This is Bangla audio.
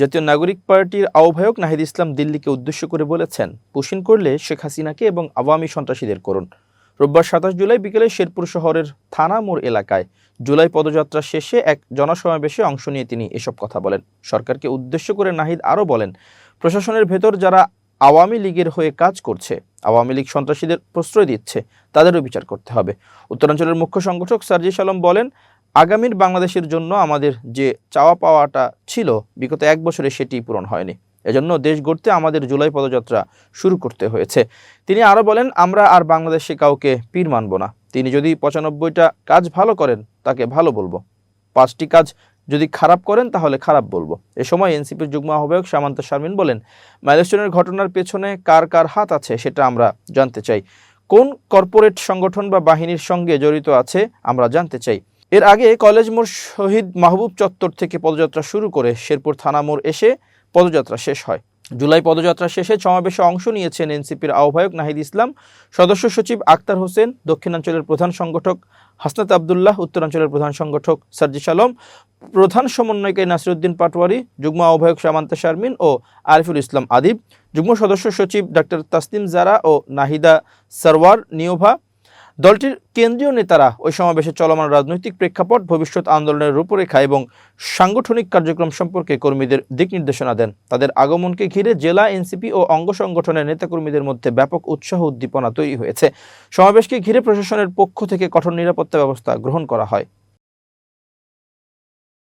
জাতীয় নাগরিক পার্টির আহ্বায়ক নাহিদ ইসলাম দিল্লিকে উদ্দেশ্য করে বলেছেন, পুশিন করলে শেখ হাসিনাকে এবং আওয়ামী সন্ত্রাসীদের করুন। রোববার সাতাশ জুলাই বিকেলে শেরপুর শহরের থানা মোড় এলাকায় জুলাই পদযাত্রা শেষে এক জনসমাবেশে অংশ নিয়ে তিনি এসব কথা বলেন। সরকারকে উদ্দেশ্য করে নাহিদ আরও বলেন, প্রশাসনের ভেতর যারা আওয়ামী লীগের হয়ে কাজ করছে, আওয়ামী লীগ সন্ত্রাসীদের প্রশ্রয় দিচ্ছে, তাদেরও বিচার করতে হবে। উত্তরাঞ্চলের মুখ্য সংগঠক সার্জিস আলম বলেন আগামীর বাংলাদেশের জন্য আমাদের যে চাওয়া পাওয়াটা ছিল, বিগত এক বছরে সেটি পূরণ হয়নি। এজন্য দেশ গড়তে আমাদের জুলাই পদযাত্রা শুরু করতে হয়েছে। তিনি আরও বলেন, আমরা আর বাংলাদেশে কাউকে পীর মানব না। তিনি যদি পঁচানব্বইটা কাজ ভালো করেন, তাকে ভালো বলব। পাঁচটি কাজ যদি খারাপ করেন, তাহলে খারাপ বলব। এ সময় এনসিপির যুগ্ম আহ্বায়ক সামান্ত শারমিন বলেন, মাইলস্টোনের ঘটনার পেছনে কার কার হাত আছে, সেটা আমরা জানতে চাই। কোন কর্পোরেট সংগঠন বা বাহিনীর সঙ্গে জড়িত আছে, আমরা জানতে চাই। এর আগে কলেজ মোড় শহীদ মাহবুব চত্বর থেকে পদযাত্রা শুরু করে শেরপুর থানা মোড় এসে পদযাত্রা শেষ হয়। জুলাই পদযাত্রা শেষে সমাবেশে অংশ নিয়েছেন এনসিপির আহ্বায়ক নাহিদ ইসলাম, সদস্য সচিব আক্তার হোসেন, দক্ষিণাঞ্চলের প্রধান সংগঠক হাসনাত আবদুল্লাহ, উত্তরাঞ্চলের প্রধান সংগঠক সার্জিস আলম, প্রধান সমন্বয়কারী নাসিরুদ্দিন পাটোয়ারি, যুগ্ম আহ্বায়ক সামান্তা শারমিন ও আরিফুল ইসলাম আদিব, যুগ্ম সদস্য সচিব ডাক্তার তাসনিম জারা ও নাহিদা সারওয়ার নিয়োভা দলটির কেন্দ্রীয় নেতারা ওই সমাবেশে চলমান রাজনৈতিক প্রেক্ষাপট, ভবিষ্যৎ আন্দোলনের রূপরেখা এবং সাংগঠনিক কার্যক্রম সম্পর্কে কর্মীদের দিক নির্দেশনা দেন। তাদের আগমনকে ঘিরে জেলা এনসিপি ও অঙ্গ সংগঠনের নেতাকর্মীদের মধ্যে ব্যাপক উৎসাহ উদ্দীপনা তৈরি হয়েছে। সমাবেশকে ঘিরে প্রশাসনের পক্ষ থেকে কঠোর নিরাপত্তা ব্যবস্থা গ্রহণ করা হয়।